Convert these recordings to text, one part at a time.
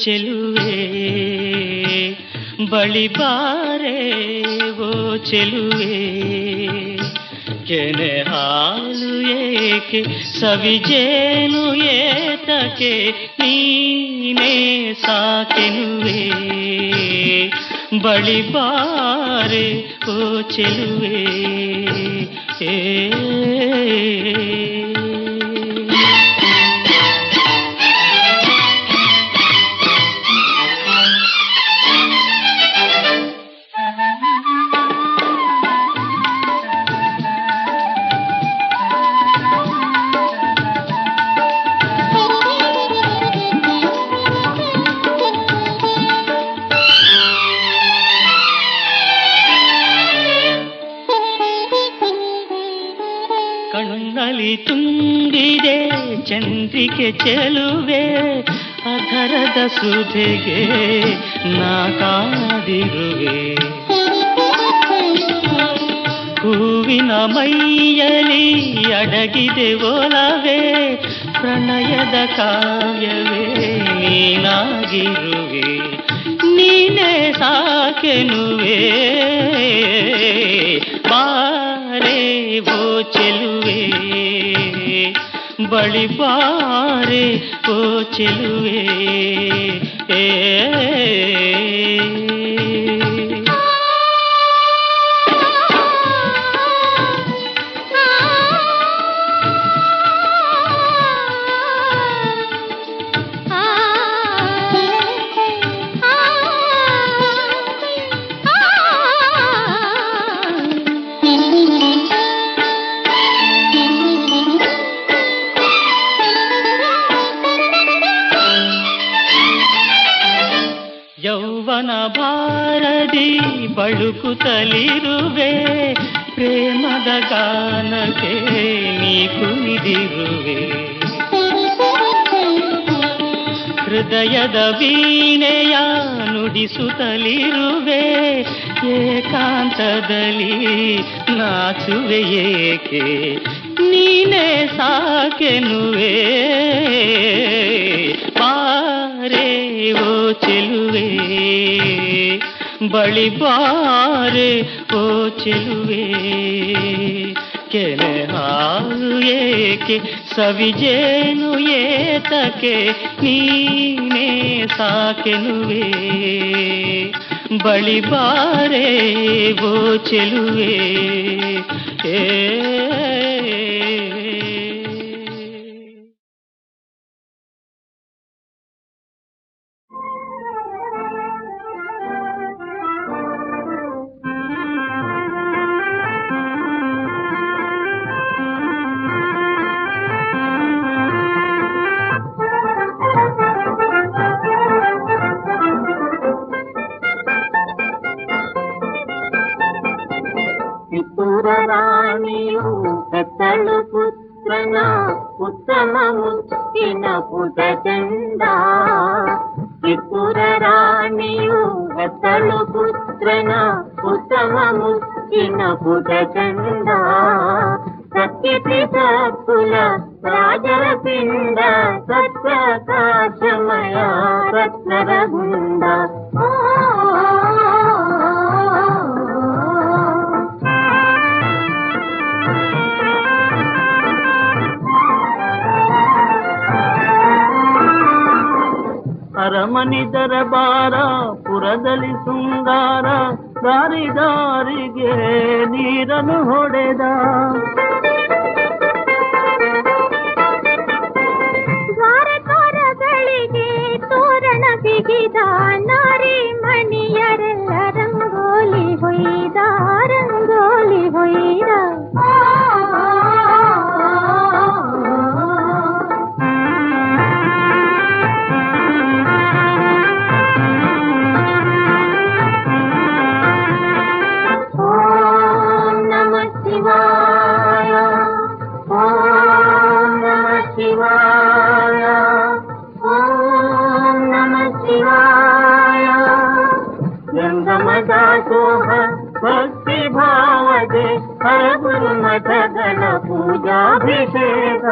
ಓ ಚೆಲುವೆ ಬಳಿ ಬಾರೆ ಓ ಚೆಲುವೆ ಕೆನೆ ಹಾಲು ಏಕೆ ಸವಿಜೇನು ಏತಕ್ಕೆ ನೀನೇ ಸಾಕೆನುವೆ ಬಳಿ ಬಾರೆ ಓ ಚೆಲುವೆ ಏ ಚಂದ್ರಿಕೆ ಚೆಲುವೆ ಅಧರದ ಸುಧೆಗೆ ನಾ ಕಾದಿರುವೆ ಹೂವಿನ ಮೈಯಲಿ ಅಡಗಿದೆ ಒಲವೇ ಪ್ರಣಯದ ಕಾವ್ಯವೇ ನೀನಾಗಿರುವೆ ನೀನೇ ಸಾಕೆನುವೆ ಬಾರೆ ಓ ಚೆಲುವೆ ಬಳಿ ಬಾರೆ ಓ ಚೆಲುವೆ ಏ ಗಾನಕ್ಕೆ ನೀ ಕುಣಿದಿರುವೆ ಹೃದಯದ ವೀಣೆಯ ನುಡಿಸುತ್ತಲಿರುವೆ. ಏಕಾಂತದಲ್ಲಿ ನಾಚುವೆ ಏಕೆ? ನೀನೇ ಸಾಕೆನುವೆ. ಪಾರೆ ಓ ಚೆಲುವೆ. ಬಳಿ ಬಾರೆ ಚೆಲುವೆ. ಕೆನೆ ಹಾಲು ಏಕೆ ಸವಿಜೇನು ಏತಕೆ ನೀನೇ ಸಾಕೆನುವೆ ಬಳಿ ಬಾರೆ ಓ ಚೆಲುವೆ. ಏ ಮುತ್ತಿನ ಪುಟ ಚಂದ ಕಿತ್ತೂರ ರಾಣಿಯು ಹೆತ್ತಳು ಪುತ್ರನ ಉತ್ತಮ ಮುತ್ತಿನ ಪುಟ ಚಂದ ಸತ್ಯತಿ ಸತ್ಕುಲ ರಾಜರ ಪಿಂಡ ಸತ್ಪ್ರಕಾಶಮಯ ರತ್ನರ ಗುಂಡ ಅರಮನೆ ಬಾರ ಪುರದಲ್ಲಿ ಶೃಂಗಾರ ದಾರಿ ದಾರಿಗೆ ನೀರನ್ನು ಹೊಡೆದ. ರುದ್ರಾಭಿಷೇಕ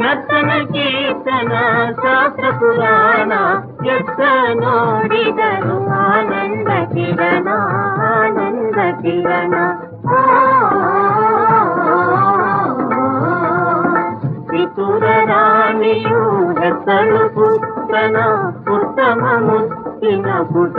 ನರ್ತನ ಕೀರ್ತನ ಶಾಸ್ತ್ರ ಪುರಾಣ ಎತ್ತ ನೋಡಿದರು ಆನಂದ ಕಿರಣ ಆನಂದ ಕಿರಣ ಪಿತುರ ರಾಣಿಯು ಹೆಸರು ಪುತ್ರನ ಉತ್ತಮ ಮುತ್ತಿನ ಪುಟ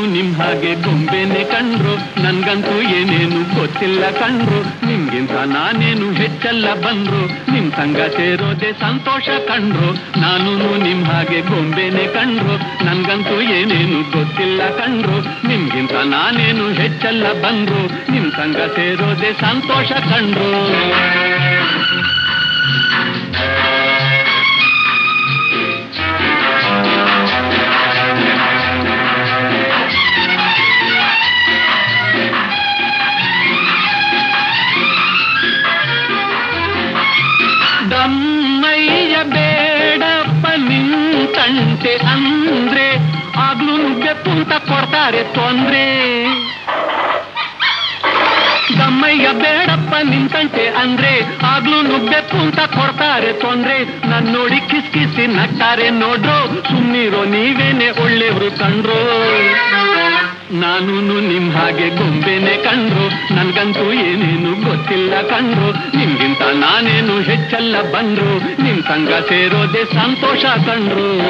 ಹಾಗೆ ಗೊಂಬೆನೆ ಕಂಡ್ರು. ನನ್ಗಂತೂ ಏನೇನು ಗೊತ್ತಿಲ್ಲ ಕಂಡ್ರು. ನಿಮ್ಗಿಂತ ನಾನೇನು ಹೆಚ್ಚಲ್ಲ ಬಂದ್ರು. ನಿಮ್ ಸಂಗ ಸೇರೋದೆ ಸಂತೋಷ ಕಂಡ್ರು. ನಾನು ನಿಮ್ ಹಾಗೆ ಗೊಂಬೆನೆ ಕಂಡ್ರು. ನನ್ಗಂತೂ ಏನೇನು ಗೊತ್ತಿಲ್ಲ ಕಂಡ್ರು. ನಿಮ್ಗಿಂತ ನಾನೇನು ಹೆಚ್ಚಲ್ಲ ಬಂದ್ರು. ನಿಮ್ ಸಂಗ ಸೇರೋದೆ ಸಂತೋಷ ಕಂಡ್ರು. ನುಗ್ಗೆಪ್ಪು ಕೊಡ್ತಾರೆ ತೊಂದ್ರೆ. ದಮ್ಮಯ್ಯ ಬೇಡಪ್ಪ ನಿಂತಂತೆ ಅಂದ್ರೆ, ಆಗ್ಲೂ ನುಗ್ಗೆ ಅಂತ ಕೊಡ್ತಾರೆ ತೊಂದ್ರೆ. ನನ್ ನೋಡಿ ಕಿಸ್ ಕಿಸಿ ನಟ್ಟಾರೆ ನೋಡ್ರು ಸುಮ್ಮನಿರೋ ನೀವೇನೆ ಒಳ್ಳೆವ್ರು ಕಂಡ್ರು. ನಾನು ನಿಮ್ ಹಾಗೆ ಗೊಂಬೆನೆ ಕಂಡ್ರು, ನನ್ಗಂತೂ ಏನೇನು ಗೊತ್ತಿಲ್ಲ ಕಂಡ್ರು. ನಿಮ್ಗಿಂತ ನಾನೇನು ಹೆಚ್ಚಲ್ಲ ಬಂದ್ರು, ನಿಮ್ ಸಂಗ ಸೇರೋದೆ ಸಂತೋಷ ಕಂಡ್ರು.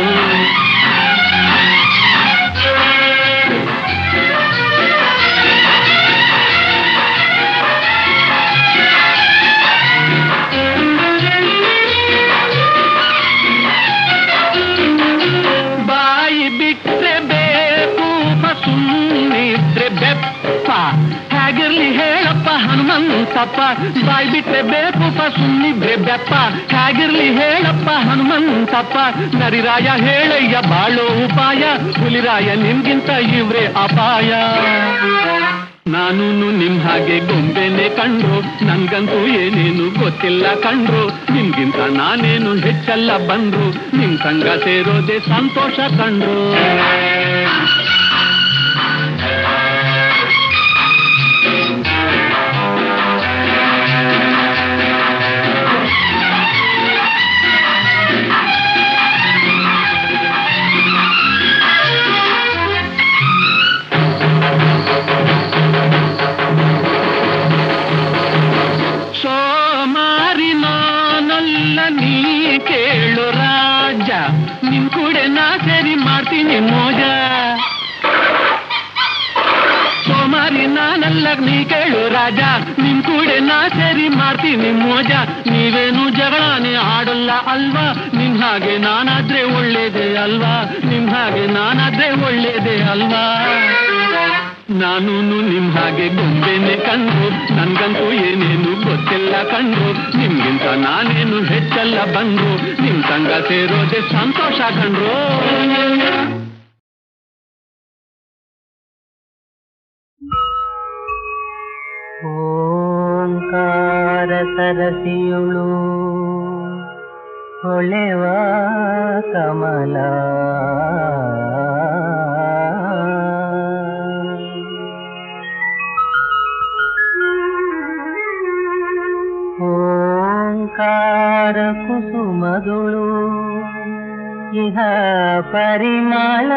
ಹನುಮಂತಪ್ಪ, ಬಾಯ್ ಬಿಟ್ರೆ ಬೇಕು ಸುಮ್ಮಿದ್ರೆ ಬೆಪ್ಪ ಹೇಗಿರ್ಲಿ ಹೇಳಪ್ಪ ಹನುಮಂತಪ್ಪ, ನರಿರಾಯ ಹೇಳಯ್ಯ ಬಾಳೋ ಉಪಾಯ, ಹುಲಿರಾಯ ನಿಮ್ಗಿಂತ ಇವ್ರೆ ಅಪಾಯ. ನಾನು ನಿಮ್ ಹಾಗೆ ಗೊಂಬೆನೆ ಕಂಡ್ರು, ನಂಗಂತೂ ಏನೇನು ಗೊತ್ತಿಲ್ಲ ಕಂಡ್ರು, ನಿಮ್ಗಿಂತ ನಾನೇನು ಹೆಚ್ಚಲ್ಲ ಬಂದ್ರು, ನಿಮ್ ಸಂಗ ಸೇರೋದೆ ಸಂತೋಷ ಕಂಡ್ರು. ಮಾಡ್ತೀನಿ ಮೋಜ, ನೀವೇನು ಜಗಳಾನೆ ಆಡಲ್ಲ ಅಲ್ವಾ? ನಿನ್ ಹಾಗೆ ನಾನಾದ್ರೆ ಒಳ್ಳೇದೇ ಅಲ್ವಾ? ನಿಮ್ ಹಾಗೆ ನಾನಾದ್ರೆ ಒಳ್ಳೇದೇ ಅಲ್ವಾ? ನಾನು ನಿಮ್ ಹಾಗೆ ಗೊಂಬೆನೆ ಕಂಡು, ನನ್ಗಂತೂ ಏನೇನು ಗೊತ್ತಿಲ್ಲ ಕಂಡು, ನಿಮ್ಗಿಂತ ನಾನೇನು ಹೆಚ್ಚಲ್ಲ ಬಂದು, ನಿಮ್ ತಂಗ ಸೇರೋದೆ ಸಂತೋಷ ಕಂಡ್ರು. ಸರಸಿಯುಳು ಹೊಳೆವ ಕಮಲ. ಓಂಕಾರ ಕುಸುಮದುಳು ಇಹ ಪರಿಮಳ.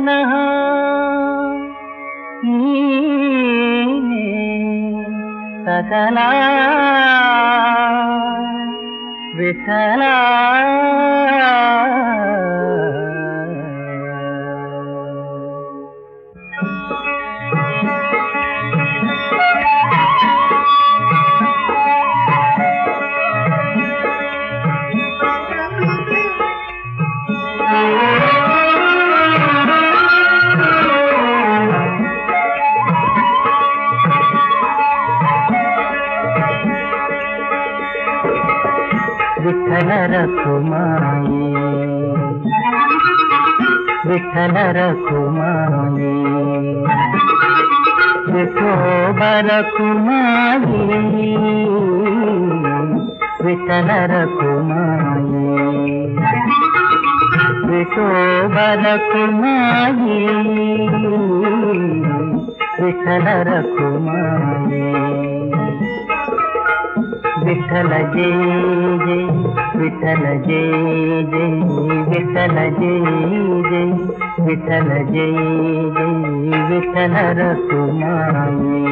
मनः सतला विठला விட்டலரகுமாரி விட்டலரகுமாரி. விட்டோபரகுமாரி விட்டலரகுமாரி. விட்டோபரகுமாரி விட்டலரகுமாரி. విఠల జే జే విఠల జే జే విఠల జే జే విఠల జే జే విఠల రఘుమాయి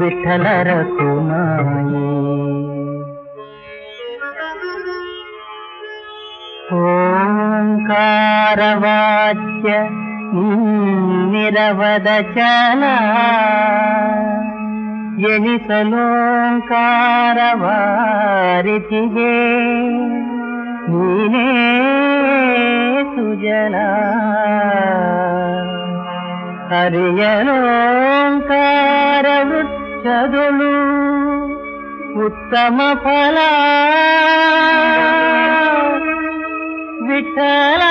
విఠల రఘుమాయి ఓంకారవాచ్య నిరవద చలా ಎನಿಸಲೋಂಕಾರವಾರಿತಿಗೆ ನೀನೇ ಸುಜಲ ಹರಿಯಲೋಂಕಾರ ವೃಕ್ಷದೊಳು ಉತ್ತಮ ಫಲ ವಿಠಲ ವಿಠಲ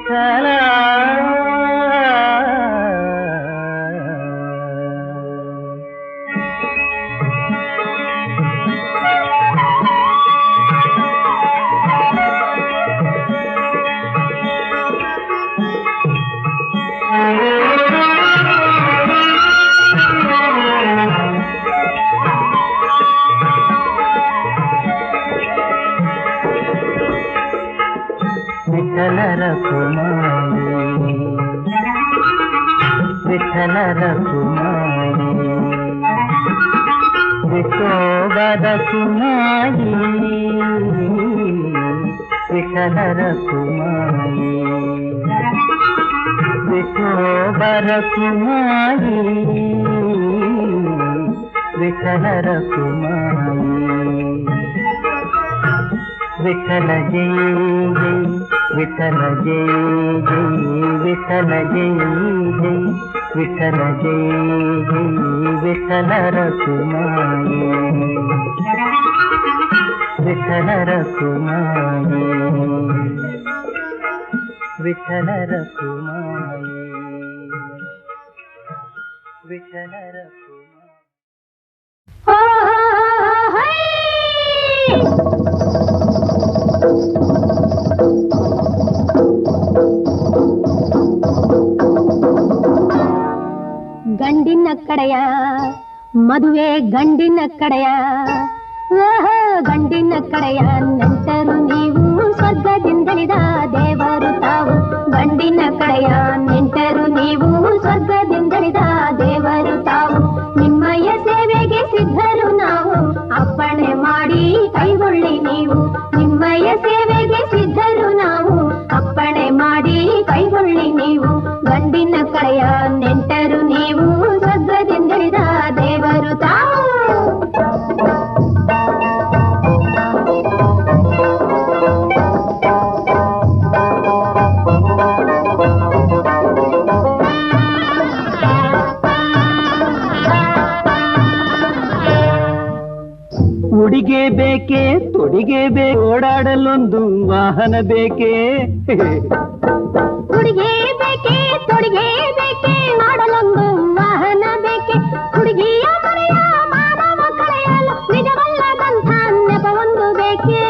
விட்டல ఇకో వరకుమాయి వికలర కుమాయి వికో వరకుమాయి వికలర కుమాయి విఠల జయ జయ విఠల జయ జయ విఠల జయ జయ ವಿಠಲ ಜಯ ಜಯ ವಿಠಲರ ಕುಮಾರಿ ವಿಠಲರ ಕುಮಾರಿ ವಿಠಲರ ಕುಮಾರಿ ವಿಠಲರ ಕುಮಾರಿ ಗಂಡಿನ ಕಡೆಯ, ಮದುವೆ ಗಂಡಿನ ಕಡೆಯ. ಓಹೋ, ಗಂಡಿನ ಕಡೆಯ ನೆಂಟರು ನೀವು ಸ್ವರ್ಗದಿಂದಳಿದ ದೇವರು ತಾವು. ಗಂಡಿನ ಕಡೆಯ ನೆಂಟರು ನೀವು ಸ್ವರ್ಗದಿಂದಳಿದ ದೇವರು ತಾವು. ನಿಮ್ಮಯ್ಯ ಸೇವೆಗೆ ಸಿದ್ಧರು ನಾವು. ಅಪ್ಪಣೆ ಮಾಡಿ ಕೈಗೊಳ್ಳಿ ನೀವು. ಓಡಾಡಲೊಂದು ವಾಹನ ಬೇಕೇ? ಹುಡುಗಿ ಬೇಕೆ ಹುಡುಗಿ ಬೇಕೆ, ಮಾಡಲೊಂದು ವಾಹನ ಬೇಕೆ? ಹುಡುಗಿಯ ಮನೆಯ ಮಾನವ ಕಳೆಯಲು ನಿಜವಲ್ಲದಂಥ ನೆಪವೊಂದು ಬೇಕೆ?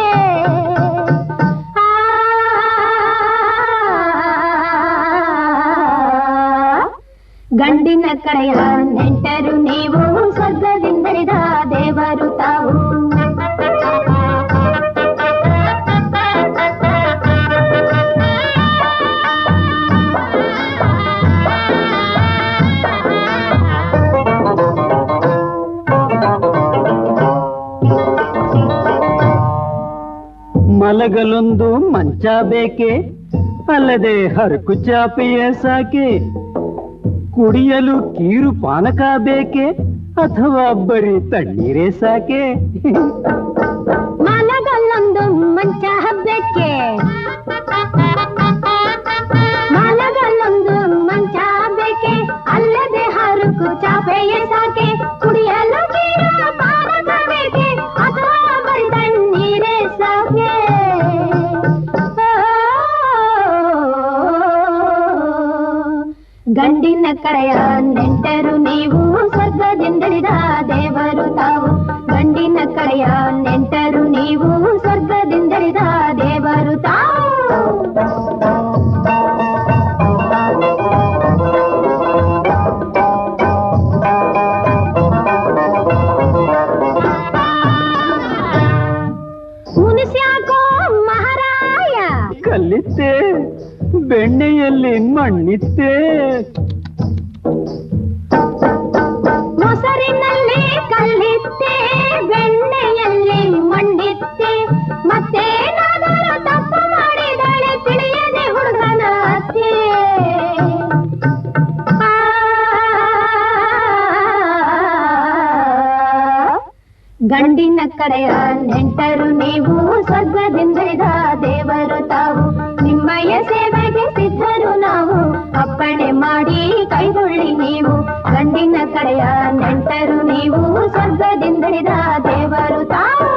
ಗಂಡಿನ ಕಡೆಯ ಮಂಚ ಬೇಕೆ? ಅಲ್ಲದೆ ಹರಕು ಚಾಪೆಯ ಸಾಕೆ? ಕುಡಿಯಲು ಕೀರು ಪಾನಕ ಬೇಕೆ? ಅಥವಾ ಬರೀ ತಣ್ಣೀರೇ ಸಾಕೆ? ಮಂಚ ಹಬ್ಬಕ್ಕೆ ಗಂಡಿನ ಕಡೆಯ ನೆಂಟರು ನೀವು ಸ್ವರ್ಗದಿಂದಳಿದ ದೇವರು ತಾವು ಗಂಡಿನ ಕಡೆಯ ನೆಂಟರು ನೀವು ಸ್ವರ್ಗದಿಂದಳಿದ ದೇವರು ತಾವು ಗಂಡಿನ ಕಡೆಯ ನೆಂಟರು ನೀವು ಸ್ವರ್ಗದಿಂದಳಿದ ದೇವರು ತಾವು. ನಿಮ್ಮಯ್ಯ ಸೇವೆಗೆ ಸಿದ್ಧರು ನಾವು. ಅಪ್ಪಣೆ ಮಾಡಿ ಕೈಗೊಳ್ಳಿ ನೀವು. ಗಂಡಿನ ಕಡೆಯ ನೆಂಟರು ನೀವು ಸ್ವರ್ಗದಿಂದಳಿದ ದೇವರು ತಾವು.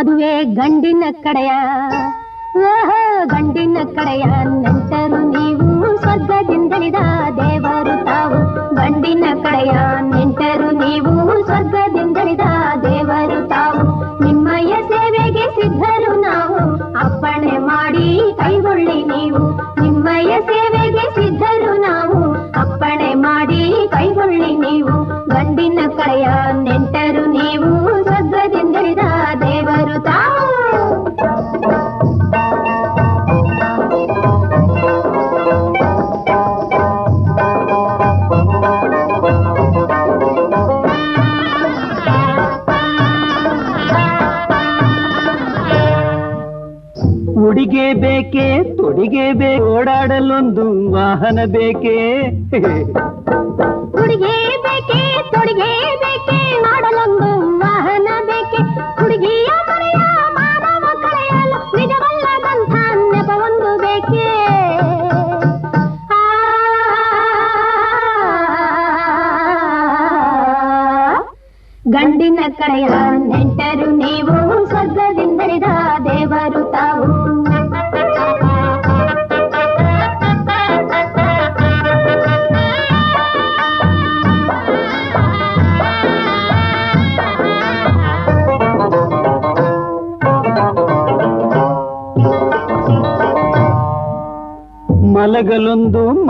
ಮದುವೆ ಗಂಡಿನ ಕಡೆಯ. ಓಹೋ, ಗಂಡಿನ ಕಡೆಯ ನೆಂಟರು ನೀವು ಸ್ವರ್ಗದಿಂದಳಿದ ದೇವರು ತಾವು. ಗಂಡಿನ ಕಡೆಯ ನೆಂಟರು ನೀವು ಸ್ವರ್ಗದಿಂದಳಿದ ದೇವರು ತಾವು. ನಿಮ್ಮಯ್ಯ ಸೇವೆಗೆ ಸಿದ್ಧರು ನಾವು. ಅಪ್ಪಣೆ ಮಾಡಿ ಕೈಗೊಳ್ಳಿ ನೀವು. ನಿಮ್ಮಯ್ಯ ಸೇವೆಗೆ ಸಿದ್ಧರು ನಾವು. ಅಪ್ಪಣೆ ಮಾಡಿ ಕೈಗೊಳ್ಳಿ ನೀವು. ಗಂಡಿನ ಕಡೆಯ ನೆಂಟರು ನೀವು ಸ್ವರ್ಗದಿಂದಳಿದ ತೊಡಿಗೆ ಬೇ ಓಡಾಡಲೊಂದು ವಾಹನ ಬೇಕೆ ಹುಡುಗಿ ಬೇಕೆ ತೊಡಿಗೆ ಬೇಕೆ ಮಾಡಲೊಂದು ವಾಹನ ಬೇಕೆ ಹುಡುಗಿಯ ಮನೆಯ ಮಾನವ ಕಳೆಯಲು ನಿಜವಲ್ಲದಂಥ ನೆಪವೊಂದು ಬೇಕೆ ಆ, ಗಂಡಿನ ಕಡೆಯ ನೆಂಟರು ನೀವು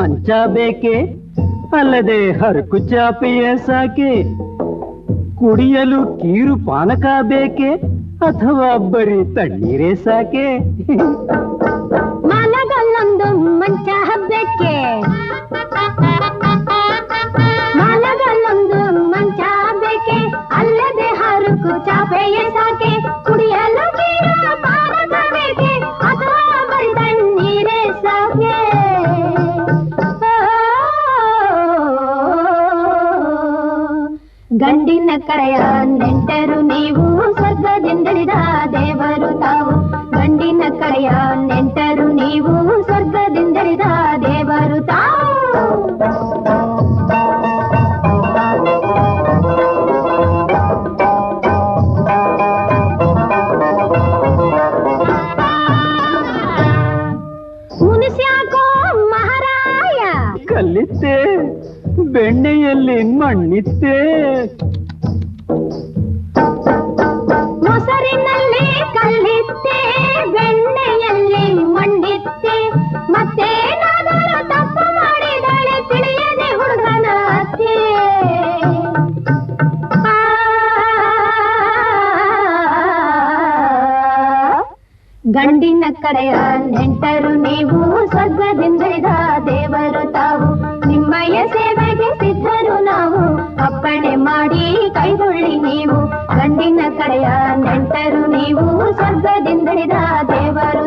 ಮಂಚ ಬೇಕೆ? ಅಲ್ಲದೆ ಹರಕು ಚಾಪೆಯ ಸಾಕೆ? ಕುಡಿಯಲು ಕೀರು ಪಾನಕ ಬೇಕೆ? ಅಥವಾ ಬರೀ ತಣ್ಣೀರೇ ಸಾಕೆ? ಮಲಗಲ್ಲೊಂದು ಮಂಚ ಗಂಡಿನ ಕರೆಯ ನೆಂಟರು ನೀವು ಸ್ವರ್ಗದಿಂದಳಿದ ದೇವರು ತಾವು. ಗಂಡಿನ ಕರೆಯ ನೆಂಟರು ನೀವು ಸ್ವರ್ಗದಿಂದಳಿದ ದೇವರು ತಾವು. ನೀವು ಗಂಡಿನ ಕಡೆಯ ನೆಂಟರು ನೀವು ಸ್ವರ್ಗದಿಂದಳಿದ ದೇವರು